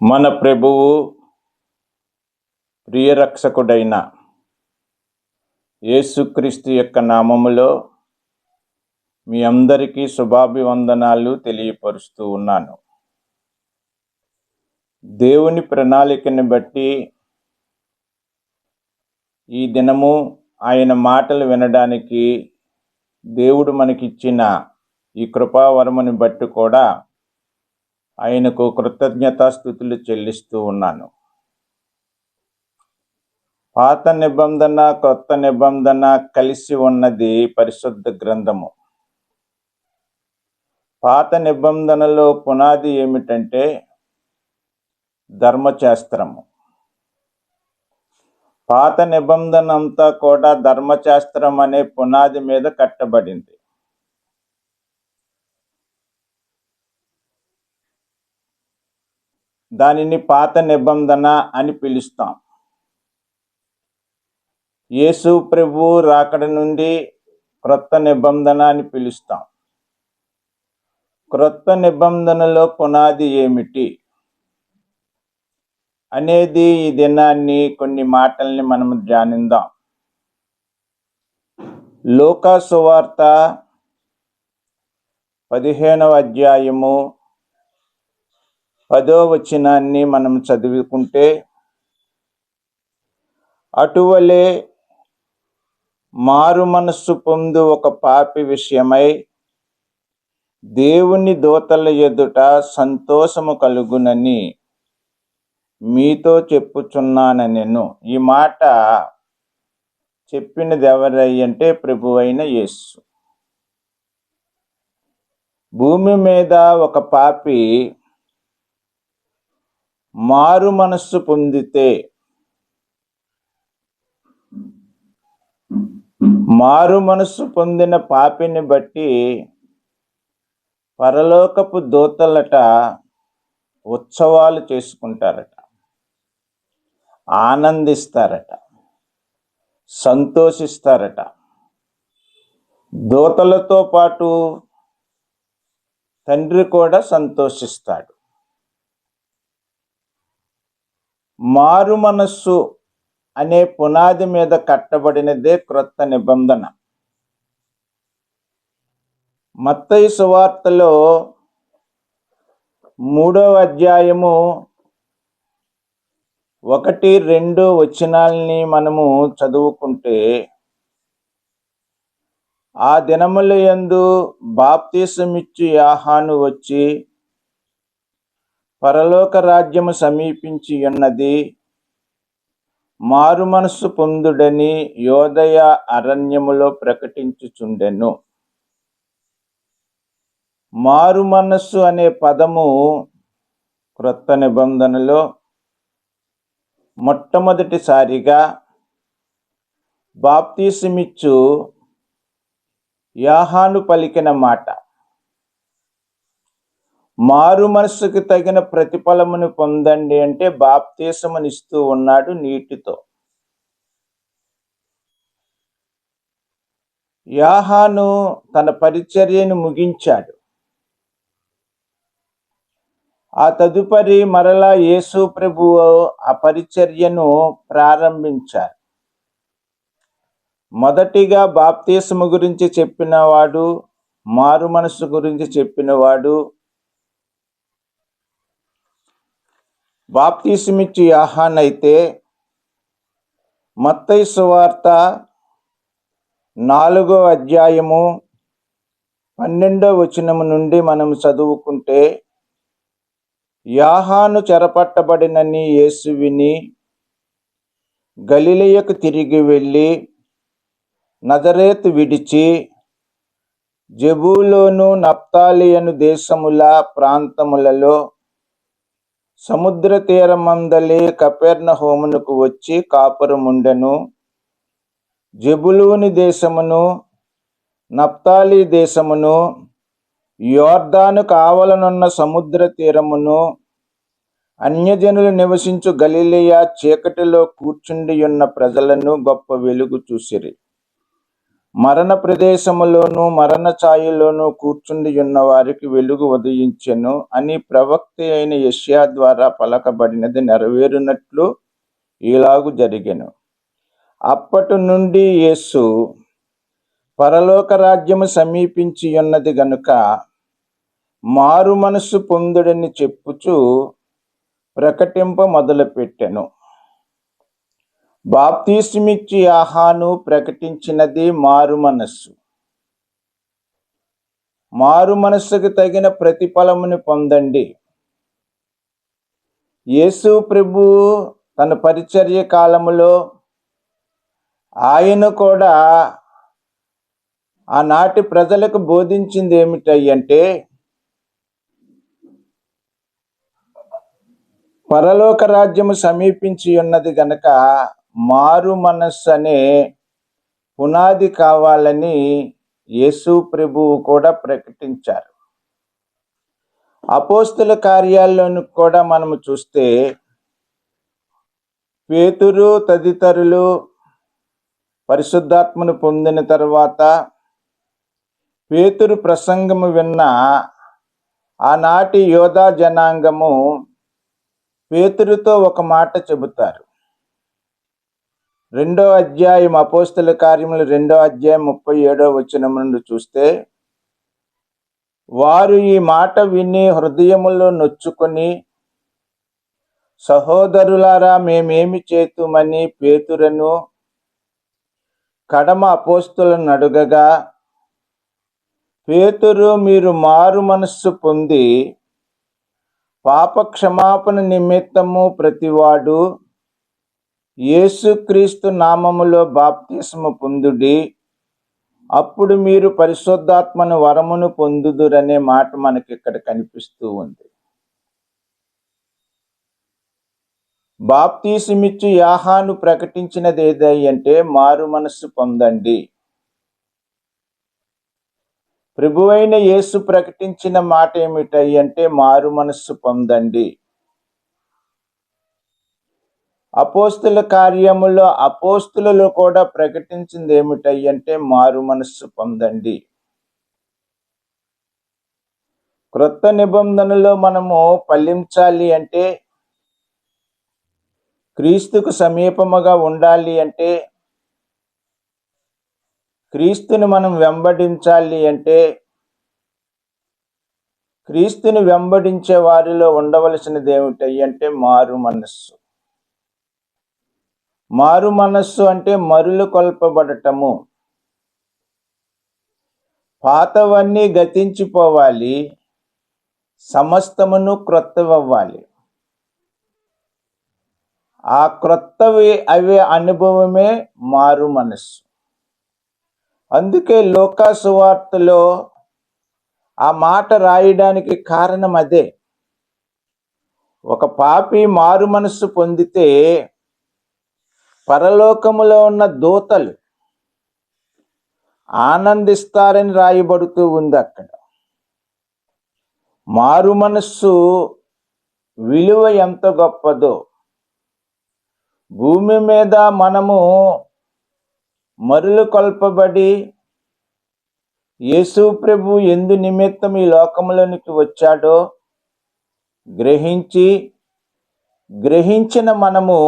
మన ప్రభువు ప్రియరక్షకుడైన యేసుక్రీస్తు యొక్క నామములో మీ అందరికీ శుభాభివందనాలు తెలియపరుస్తూ ఉన్నాను. దేవుని ప్రణాళికని బట్టి ఈ దినము ఆయన మాటలు వినడానికి దేవుడు మనకిచ్చిన ఈ కృపావరముని బట్టి కూడా ఆయనకు కృతజ్ఞతాస్థుతులు చెల్లిస్తూ ఉన్నాను. పాత నిబంధన కొత్త నిబంధన కలిసి ఉన్నది పరిశుద్ధ గ్రంథము. పాత నిబంధనలో పునాది ఏమిటంటే ధర్మశాస్త్రము. పాత నిబంధన అంతా కూడా ధర్మశాస్త్రం అనే పునాది మీద కట్టబడింది. దానిని పాత నిబంధన అని పిలుస్తాం. యేసు ప్రభు రాకడ నుండి క్రొత్త నిబంధన అని పిలుస్తాం. క్రొత్త నిబంధనలో పునాది ఏమిటి? అనేది ఈ దినాన్ని కొన్ని మాటల్ని మనం ధ్యానిందాం. లోకా సువార్త పదిహేనవ అధ్యాయము పదో వచనాన్ని మనం చదువుకుంటే అటువలే మారు మనస్సు పొందు ఒక పాపి విషయమై దేవుని దోతల ఎదుట సంతోషము కలుగునని మీతో చెప్పుచున్నాను నేను. ఈ మాట చెప్పినది ఎవరయ్యంటే ప్రభు అయిన యేసు. భూమి మీద ఒక పాపి మారు మనస్సు పొందితే మారు మనస్సు పొందిన పాపిని బట్టి పరలోకపు దూతలట ఉత్సవాలు చేసుకుంటారట. ఆనందిస్తారట. సంతోషిస్తారట. దూతలతో పాటు తండ్రి కూడా సంతోషిస్తాడు. మారు మనస్సు అనే పునాది మీద కట్టబడినదే క్రొత్త నిబంధన. మత్తయి సువార్తలో మూడవ అధ్యాయము ఒకటి రెండు వచనాల్ని మనము చదువుకుంటే ఆ దినముల యందు బాప్తీసమిచ్చు యాహాను వచ్చి పరలోక రాజ్యము సమీపించి ఉన్నది. మారు మనస్సు పొందుడని యోదయ అరణ్యములో ప్రకటించుచుండెను. మారు మనస్సు అనే పదము క్రొత్త నిబంధనలో మొట్టమొదటిసారిగా బాప్తీసమిచ్చు యాహాను పలికిన మాట. మారు మనస్సుకు తగిన ప్రతిఫలమును పొందండి అంటే బాప్తీసమునిస్తూ ఉన్నాడు నీటితో. యాహాను తన పరిచర్యను ముగించాడు. ఆ తదుపరి మరలా యేసు ప్రభువు ఆ పరిచర్యను ప్రారంభించారు. మొదటిగా బాప్తీసము గురించి చెప్పినవాడు మారు మనసు గురించి చెప్పినవాడు బాప్తీసమిచ్చి యాహాన్ అయితే మత్తై సువార్త నాలుగో అధ్యాయము పన్నెండో వచనము నుండి మనం చదువుకుంటే యాహాను చెరపట్టబడినని యేసు విని గలిలయకు తిరిగి వెళ్ళి నదరేత్ విడిచి జబూలోను నప్తాలియను దేశముల ప్రాంతములలో సముద్ర తీరమందలి కపెర్ణ హోమునకు వచ్చి కాపురముండెను. జబులూని దేశమును నప్తాలి దేశమును యోర్దాను కావలనున్న సముద్ర తీరమును అన్యజనులు నివసించు గలిలియా చీకటిలో కూర్చుండి ఉన్న ప్రజలను గొప్ప వెలుగు చూసిరి. మరణ ప్రదేశములోను మరణ ఛాయలోను కూర్చుండి ఉన్న వారికి వెలుగు ఉదయించెను అని ప్రవక్త అయిన యష్యా ద్వారా పలకబడినది నెరవేరునట్లు ఇలాగు జరిగెను. అప్పటి నుండి యేసు పరలోక రాజ్యము సమీపించి ఉన్నది గనుక మారు మనస్సు పొందుడని చెప్పుచు ప్రకటింప మొదలుపెట్టెను. బాప్తీసుమిచ్చి ఆహాను ప్రకటించినది మారు మనస్సు. మారు మనస్సుకు తగిన ప్రతిఫలముని పొందండి. యేసు ప్రభు తన పరిచర్య కాలములో ఆయన కూడా ఆనాటి ప్రజలకు బోధించింది ఏమిటంటే పరలోక రాజ్యము సమీపించి ఉన్నది గనక మారు మనస్సు అనే పునాది కావాలని యేసు ప్రభువు కూడా ప్రకటించారు. అపోస్తుల కార్యాల్లోని కూడా మనము చూస్తే పేతురు తదితరులు పరిశుద్ధాత్మను పొందిన తర్వాత పేతురు ప్రసంగము విన్న ఆనాటి యోధా జనాంగము పేతురుతో ఒక మాట చెబుతారు. రెండో అధ్యాయం అపోస్తుల కార్యములు రెండో అధ్యాయం ముప్పై ఏడో వచనం నుండి చూస్తే వారు ఈ మాట విని హృదయములో నొచ్చుకొని సహోదరులారా మేమేమి చేతుమని పేతురను కడమ అపోస్తులను అడుగగా పేతురు మీరు మారు మనస్సు పొంది పాప క్షమాపణ నిమిత్తము ప్రతివాడు యేసుక్రీస్తు నామములో బాప్తిస్మ పొందుడి. అప్పుడు మీరు పరిశుద్ధాత్మను వరమును పొందుదురనే మాట మనకి ఇక్కడ కనిపిస్తూ ఉంది. బాప్తీసిమిచ్చు యాహాను ప్రకటించినది ఏదై మారు మనస్సు పొందండి. ప్రభువైన యేసు ప్రకటించిన మాట ఏమిటై అంటే మారు మనస్సు పొందండి. అపోస్తుల కార్యములో అపోస్తులలో కూడా ప్రకటించింది ఏమిటంటే మారు మనస్సు పొందండి. క్రొత్త నిబంధనలో మనము పల్లించాలి అంటే క్రీస్తుకు సమీపముగా ఉండాలి అంటే క్రీస్తుని మనం వెంబడించాలి అంటే క్రీస్తుని వెంబడించే వారిలో ఉండవలసినది ఏమిటంటే అంటే మారు మనస్సు. మారు మనస్సు అంటే మరులు కొల్పబడటము. పాతవన్నీ గతించిపోవాలి సమస్తమును క్రొత్తవవ్వాలి. ఆ క్రొత్తవి అవే అనుభవమే మారు మనస్సు. అందుకే లోకాసువార్తలో ఆ మాట రాయడానికి కారణం అదే. ఒక పాపి మారు మనస్సు పొందితే పరలోకములో ఉన్న దూతలు ఆనందిస్తారని రాయబడుతూ ఉంది అక్కడ. మారు మనస్సు విలువ ఎంత గొప్పదో. భూమి మీద మనము మరులు కొల్పబడి యేసు ప్రభు ఎందు నిమిత్తం ఈ లోకంలోనికి వచ్చాడో గ్రహించి గ్రహించిన మనము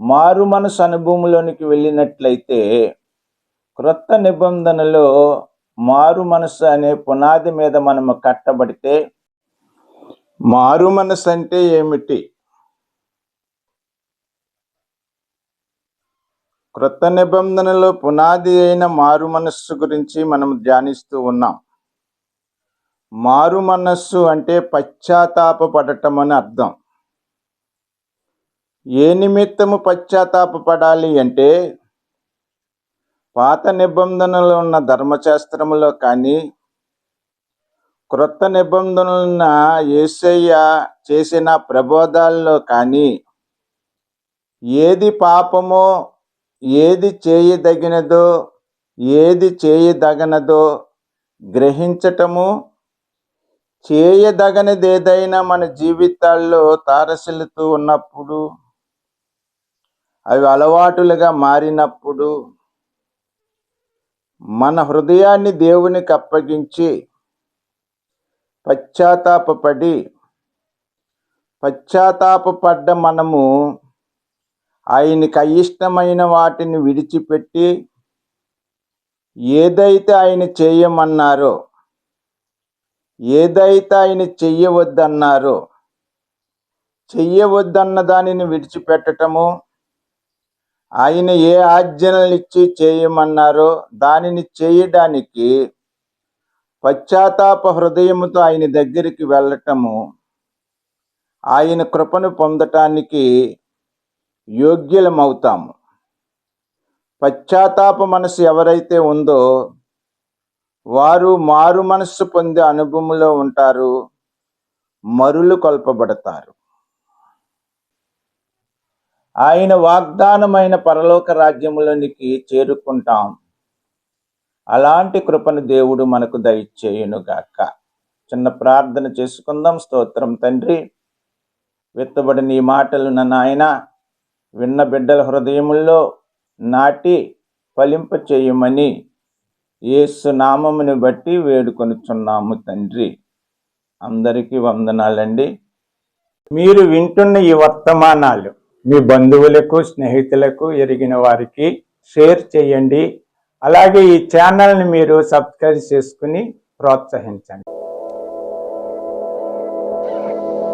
మారు మనసు అనుభవంలోనికి వెళ్ళినట్లయితే క్రొత్త నిబంధనలో మారు మనసు అనే పునాది మీద మనము కట్టబడితే మారు మనసు అంటే ఏమిటి? క్రొత్త నిబంధనలో పునాది అయిన మారు మనస్సు గురించి మనం ధ్యానిస్తూ ఉన్నాం. మారు మనస్సు అంటే పశ్చాత్తాపడటం అని అర్థం. ఏ నిమిత్తము పశ్చాత్తాపడాలి అంటే పాత నిబంధనలు ఉన్న ధర్మశాస్త్రములో కానీ క్రొత్త నిబంధనలున్న ఏసయ్య చేసిన ప్రబోధాల్లో కానీ ఏది పాపమో ఏది చేయదగినదో ఏది చేయదగనదో గ్రహించటము చేయదగనిది ఏదైనా మన జీవితాల్లో తారసిల్లుతూ ఉన్నప్పుడు అవి అలవాటులుగా మారినప్పుడు మన హృదయాన్ని దేవునికి అప్పగించి పశ్చాత్తాపడి పశ్చాత్తాపడ్డ మనము ఆయనకి అయిష్టమైన వాటిని విడిచిపెట్టి ఏదైతే ఆయన చేయమన్నారో ఏదైతే ఆయన చెయ్యవద్దన్నారో చెయ్యవద్దన్న దానిని విడిచిపెట్టటము ఆయన ఏ ఆజ్ఞలనిచ్చి చేయమన్నారో దానిని చేయడానికి పశ్చాత్తాప హృదయముతో ఆయన దగ్గరికి వెళ్ళటము ఆయన కృపను పొందటానికి యోగ్యులమవుతాము. పశ్చాత్తాప మనసు ఎవరైతే ఉందో వారు మారు మనస్సు పొందే అనుభవంలో ఉంటారు మరులు కొల్పబడతారు. ఆయన వాగ్దానమైన పరలోక రాజ్యములోనికి చేరుకుంటాం. అలాంటి కృపను దేవుడు మనకు దయచేయునుగాక. చిన్న ప్రార్థన చేసుకుందాం. స్తోత్రం తండ్రి. విత్తబడిన ఈ మాటలు నాయన విన్న బిడ్డల హృదయముల్లో నాటి ఫలింప చేయమని ఏసు నామముని బట్టి వేడుకొనుచున్నాము తండ్రి. అందరికీ వందనాలండి. మీరు వింటున్న ఈ వర్తమానాలు మీ బంధువులకు స్నేహితులకు ఎరిగిన వారికి షేర్ చేయండి. అలాగే ఈ ఛానల్ని మీరు సబ్స్క్రైబ్ చేసుకుని ప్రోత్సహించండి.